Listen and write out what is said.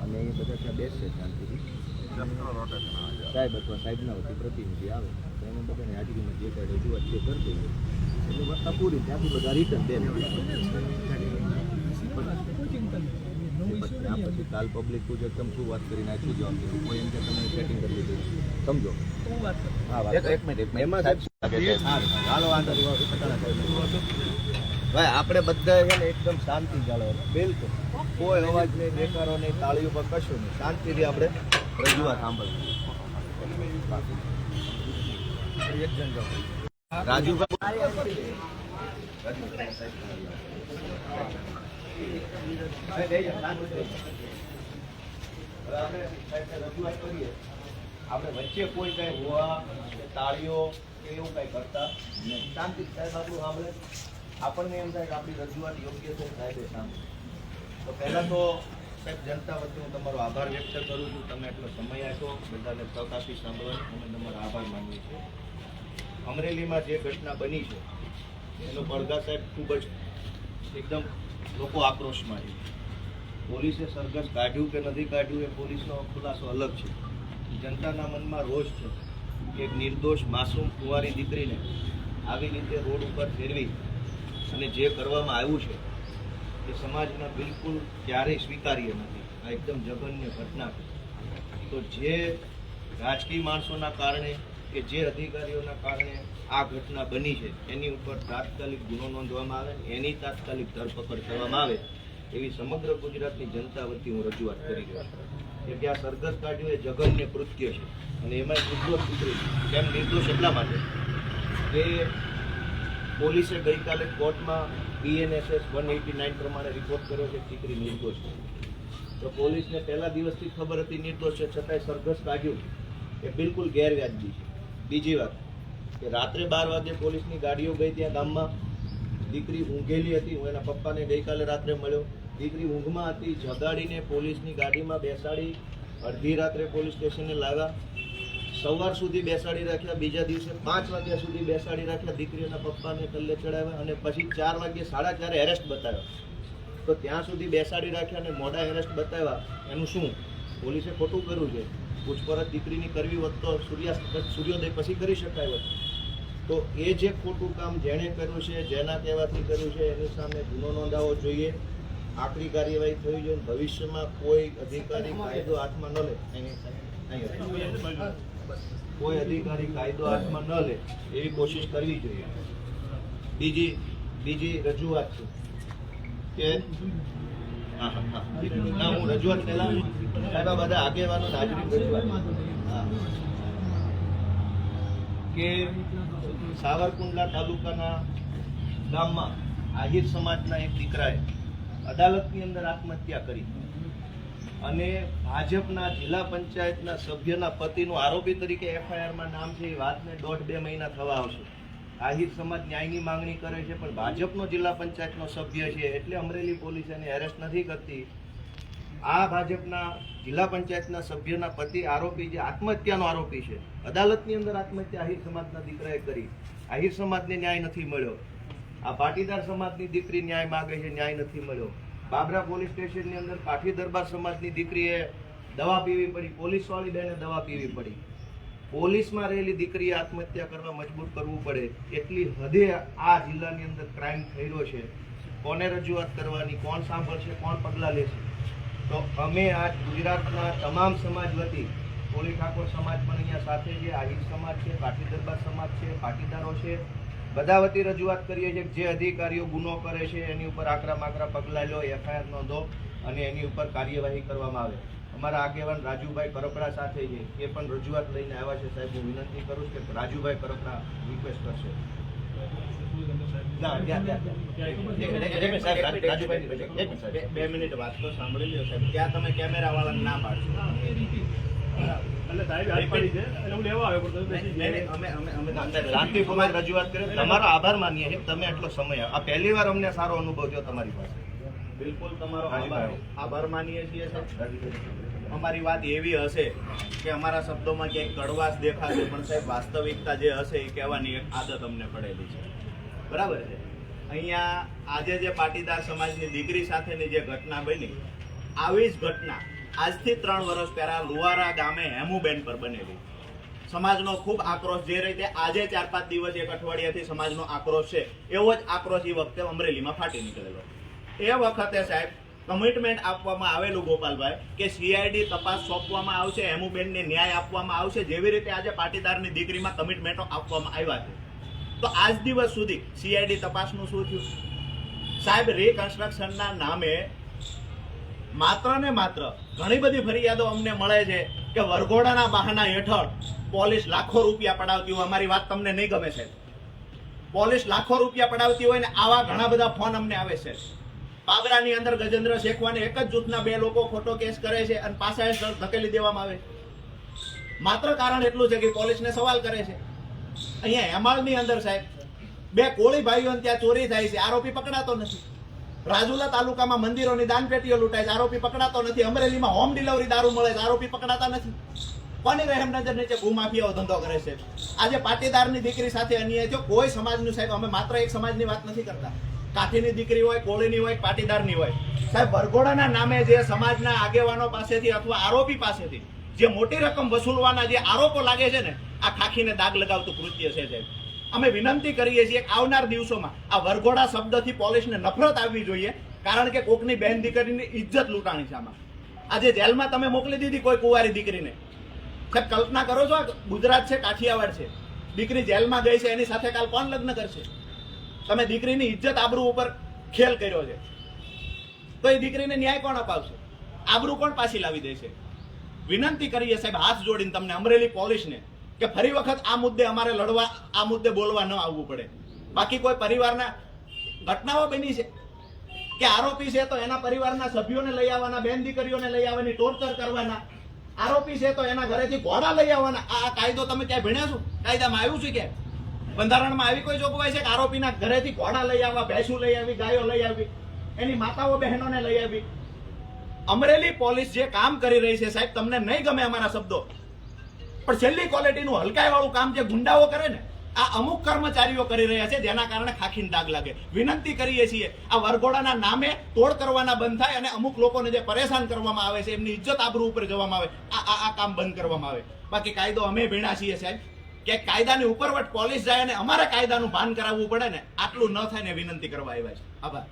અને એ બધા ત્યાં બેસશે શાંતિથી સાહેબ અથવા સાહેબના વતી પ્રતિનિધિ આવે તો એને બધાને હાજરીમાં જે કાંઈ રજૂઆત છે કરી દઈએ એટલે વાર્તા પૂરી ત્યાંથી બધા રિટર્ન દે પછી કાલ પબ્લિક પૂજક તમે શું વાત કરીને નાખ્યું? જવાબ કોઈ એમ કે તમે કરી સમજો. ભાઈ આપણે બધા છે ને એકદમ શાંતિ જાળવવાની. બિલકુલ. કોઈ અવાજ નહીં બેકારો નહીં તાળીઓ પર કશું નહીં. શાંતિથી આપણે રજૂઆત સાંભળવી. રાજુભાઈ રજૂઆત કરીએ. આપણે વચ્ચે કોઈ કઈ હોવા કે તાળીઓ કે એવું કઈ કરતા નહીં. શાંતિ. સાહેબ આપણું સાંભળે? આપણને એમ થાય કે આપણી રજૂઆત યોગ્ય છે, સાહેબે સાંભળે. તો પહેલાં તો સાહેબ જનતા વચ્ચે હું તમારો આભાર વ્યક્ત કરું છું. તમે એટલો સમય આપ્યો. બધાને તક આપી સાંભળવાની. અમે તમારો આભાર માનીએ છીએ. અમરેલીમાં જે ઘટના બની છે, એનો પડઘા સાહેબ ખૂબ જ એકદમ લોકો આક્રોશમાં છે. પોલીસે સરઘસ કાઢ્યું કે નથી કાઢ્યું એ પોલીસનો ખુલાસો અલગ છે. જનતાના મનમાં રોષ છે કે નિર્દોષ માસૂમ કુંવારી દીકરીને આવી રીતે રોડ ઉપર ફેરવી અને જે કરવામાં આવ્યું છે, એ સમાજના બિલકુલ ક્યારેય સ્વીકાર્ય નથી. આ એકદમ જઘન્ય ઘટના તો જે રાજકીય માણસોના કારણે કે જે અધિકારીઓના કારણે આ ઘટના બની છે, એની ઉપર તાત્કાલિક ગુનો નોંધવામાં આવે, એની તાત્કાલિક ધરપકડ કરવામાં આવે, એવી સમગ્ર ગુજરાતની જનતા વતી હું રજૂઆત કરી રહ્યો છું. કે આ સરઘસ કાઢ્યું એ જગનને કૃત્ય છે. અને એમાં નિર્દોષ દીકરી કેમ નિર્દોષ એટલા માટે કે પોલીસે ગઈકાલે કોર્ટમાં બીએનએસએસ વન એટી નાઇન પ્રમાણે રિપોર્ટ કર્યો છે દીકરી નિર્દોષ તો પોલીસને પહેલા દિવસથી ખબર હતી નિર્દોષ છે, છતાંય સરઘસ કાઢ્યું એ બિલકુલ ગેરવ્યાજબી છે. બીજી વાત કે રાત્રે બાર વાગે પોલીસની ગાડીઓ ગઈ ત્યાં ગામમાં. દીકરી ઊંઘેલી હતી, હું એના પપ્પાને ગઈકાલે રાત્રે મળ્યો. દીકરી ઊંઘમાં હતી, જગાડીને પોલીસની ગાડીમાં બેસાડી, અડધી રાત્રે પોલીસ સ્ટેશને લાવ્યા. સવાર સુધી બેસાડી રાખ્યા, બીજા દિવસે પાંચ વાગ્યા સુધી બેસાડી રાખ્યા દીકરીના પપ્પાને કલ્લે ચડાવ્યા અને પછી ચાર વાગ્યે સાડા ચારે એરેસ્ટ બતાવ્યા. તો ત્યાં સુધી બેસાડી રાખ્યા અને મોડા એરેસ્ટ બતાવ્યા. એનું શું? પોલીસે ખોટું કર્યું છે? પૂછપરછ દીકરીની કરવી હોત તો સૂર્યાસ્ત, સૂર્યોદય પછી કરી શકાય હોત. તો એ જે ખોટું કામ જેણે કર્યું છે, જેના કહેવાથી કર્યું છે, એની સામે ગુનો નોંધાવવો જોઈએ. આકરી કાર્યવાહી થવી જોઈએ. ભવિષ્યમાં કોઈ અધિકારી કાયદો હાથમાં ન લે. કોઈ અધિકારી કાયદો હાથમાં ન લે એવી કોશિશ કરવી જોઈએ. બીજી બીજી રજૂઆત છે કે હા હા હા. ના હું રજૂઆત પહેલા સાહેબ બધા આગેવાનો હાજરી રજૂઆત કે સાવરકુંડલા તાલુકાના ગામમાં આહિર સમાજના એક દીકરાએ અદાલતની અંદર આત્મહત્યા કરી. અને ભાજપના જિલ્લા પંચાયતના સભ્યના પતિનું આરોપી તરીકે એફઆઈઆરમાં નામ છે, એ વાતને દોઢ બે મહિના થવા આવશે. આહિર સમાજ ન્યાયની માંગણી કરે છે, પણ ભાજપનો જિલ્લા પંચાયતનો સભ્ય છે, એટલે અમરેલી પોલીસ એને એરેસ્ટ નથી કરતી. આ ભાજપના જિલ્લા પંચાયતના સભ્યના પતિ આરોપી જે આત્મહત્યાનો આરોપી છે, અદાલતની અંદર આત્મહત્યા આહિર સમાજના દીકરાએ કરી. આહિર સમાજને ન્યાય નથી મળ્યો. આ પાટીદાર સમાજની દીકરી ન્યાય માગે છે, ન્યાય નથી મળ્યો. બાબરા પોલીસ સ્ટેશનની અંદર કાઠી દરબાર સમાજની દીકરીએ દવા પીવી પડી, પોલીસવાળી બેને દવા પીવી પડી. પોલીસમાં રહેલી દીકરી આત્મહત્યા કરવા મજબૂર કરવું પડે એટલી હદે આ જિલ્લાની અંદર ક્રાઇમ રહ્યો છે. કોને રજૂઆત કરવાની, કોણ સાંભળશે, કોણ પગલાં લેશે? તો અમે આજ ગુજરાતના તમામ સમાજ વતી, કોળી ઠાકોર સમાજ પણ અહીંયા સાથે છે, આહિર સમાજ છે કાઠી દરબાર સમાજ છે, પાટીદારો છે બધા વતી રજૂઆત કરીએ છીએ જે અધિકારીઓ ગુનો કરે છે એની ઉપર આકરા માકરા પગલાં લો એફઆઈઆર નોંધો અને એની ઉપર કાર્યવાહી કરવામાં આવે. અમારા આગેવાન રાજુભાઈ કરપડા સાથે છે. એ પણ રજૂઆત લઈને આવ્યા છે. સાહેબ હું વિનંતી કરું છું કે રાજુભાઈ કરપડા રિક્વેસ્ટ કરશે. બે મિનિટ વાત તો સાંભળી લો સાહેબ. ત્યાં તમે કેમેરા વાળાને ના પાડશો. એટલે સાહેબ છે. એટલે હું લેવા આવ્યો પણ તમે નહીં, પછી નહીં, અમે અમે અમે ના, સાહેબ, શાંતિપૂર્વક રજૂઆત કરે. તમારો આભાર માનીએ છીએ તમે આટલો સમય આ પહેલી વાર અમને સારો અનુભવ થયો તમારી પાસે. બિલકુલ તમારો આભાર આભાર માનીએ છીએ અમારી વાત એવી હશે કે અમારા શબ્દોમાં ક્યાંક કડવાશ દેખાશે પણ સાહેબ વાસ્તવિકતા જે હશે એ કહેવાની એક આદત અમને પડેલી છે. બરાબર છે? અહીંયા આજે જે પાટીદાર સમાજની દીકરી સાથેની જે ઘટના બની આવી જ ઘટના આજથી ત્રણ વર્ષ પહેલા લુવારા ગામે હેમુબેન પર બનેલી. સમાજનો ખૂબ આક્રોશ જે રીતે આજે ચાર પાંચ દિવસ એક અઠવાડિયાથી સમાજનો આક્રોશ છે, એવો જ આક્રોશ એ વખતે અમરેલીમાં ફાટી નીકળેલો. એ વખતે સાહેબ કમિટમેન્ટ આપવામાં આવેલું ગોપાલભાઈ કે સીઆઈડી તપાસ સોંપવામાં આવશે, હેમુબેનને ન્યાય આપવામાં આવશે, જેવી રીતે આજે પાટીદારની દીકરીમાં કમિટમેન્ટો આપવામાં આવ્યા છે. તો આજ દિવસ સુધી સીઆઈડી તપાસનું શું થયું? સાહેબ રિકન્સ્ટ્રક્શનના નામે માત્ર ને માત્ર ઘણી બધી ફરિયાદો અમને મળે છે કે વરઘોડાના બહાના હેઠળ પોલીસ લાખો રૂપિયા પડાવતી હોય, અમારી વાત તમને નહીં ગમે છે પોલીસ લાખો રૂપિયા પડાવતી હોય ને આવા ઘણા બધા ફોન અમને આવે છે. પાબરાની અંદર ગજેન્દ્ર શેખવાને એક જ જૂથના બે લોકો ખોટો કેસ કરે છે અને પાછા ધકેલી દેવામાં આવે માત્ર કારણ એટલું છે કે પોલીસને સવાલ કરે છે. અહીંયા હેમાળની અંદર સાહેબ, બે કોળી ભાઈઓ ત્યાં ચોરી થાય છે, આરોપી પકડાતો નથી. રાજુલા તાલુકામાં મંદિરોની દાનપેટીઓ લૂંટાય છે. આરોપી પકડાતો નથી. અમરેલીમાં હોમ ડિલિવરી દારૂ મળે છે. આરોપી પકડાતા નથી. કોની રહેમ નજર નીચે ભૂમાફિયાઓ ધંધો કરે છે? આજે પાટીદારની દીકરી સાથે અન્યાય થયો. કોઈ સમાજનું સાહેબ, અમે માત્ર એક સમાજની વાત નથી કરતા. કાઠીની દીકરી હોય, કોળીની હોય, પાટીદારની હોય. સાહેબ, વરઘોડાના નામે જે સમાજના આગેવાનો પાસેથી અથવા આરોપી પાસેથી જે મોટી રકમ વસૂલવાના જે આરોપો લાગે છે ને, આ ખાખીને દાગ લગાવતું કૃત્ય છે સાહેબ. અમે વિનંતી કરીએ છીએ આવનાર દિવસોમાં આ વરઘોડા શબ્દથી પોલીસને નફરત આવવી જોઈએ, કારણ કે કોકની બહેન દીકરીની ઇજ્જત લૂંટાણી છે આમાં. આજે જેલમાં તમે મોકલી દીધી કોઈ કુંવારી દીકરીને. સાહેબ, કલ્પના કરો છો ગુજરાત છે, કાઠિયાવાડ છે. દીકરી જેલમાં ગઈ છે, એની સાથે કાલ કોણ લગ્ન કરશે? તમે દીકરીની ઇજ્જત આબરૂ ઉપર ખેલ કર્યો છે. તો એ દીકરીને ન્યાય કોણ અપાવશે? આબરૂ કોણ પાછી લાવી દેશે? વિનંતી કરીએ સાહેબ, હાથ જોડીને તમને અમરેલી પોલીસને કે ફરી વખત આ મુદ્દે અમારે લડવા, આ મુદ્દે બોલવા ન આવવું પડે. બાકી કોઈ પરિવારના ઘટનાઓ બની છે? કે આરોપી છે તો એના પરિવારના સભ્યોને લઈ આવવાના, બેન દીકરીઓને લઈ આવવાની ટોર્ચર કરવાના? આરોપી છે તો એના ઘરેથી ઘોડા લઈ આવવાના? આ કાયદો તમે ક્યાંય ભણ્યા છો? કાયદામાં આવ્યું છે કે બંધારણમાં આવી કોઈ જોગવાઈ છે કે આરોપીના ઘરેથી ઘોડા લઈ આવવા, ભેંસું લઈ આવી, ગાયો લઈ આવી, એની માતાઓ બહેનોને લઈ આવી? અમરેલી પોલીસ જે કામ કરી રહી છે સાહેબ, તમને નહીં ગમે અમારા શબ્દો. પણ છેલ્લી ક્વોલિટીનું હલકાઈવાળું કામ જે ગુંડાઓ કરે ને, આ અમુક કર્મચારીઓ કરી રહ્યા છે જેના કારણે ખાખીને દાગ લાગે. વિનંતી કરીએ છીએ, આ વરઘોડાના નામે તોડ કરવાના બંધ થાય અને અમુક લોકોને જે પરેશાન કરવામાં આવે છે, એમની ઇજ્જત આબરૂ ઉપર જવામાં આવે, આ આ કામ બંધ કરવામાં આવે. બાકી કાયદો અમે ભીણા છીએ સાહેબ, કે કાયદાની ઉપરવટ પોલીસ જાય અને અમારે કાયદાનું ભાન કરાવવું પડે ને, આટલું ન થાય ને વિનંતી કરવા આવ્યા છે. આભાર.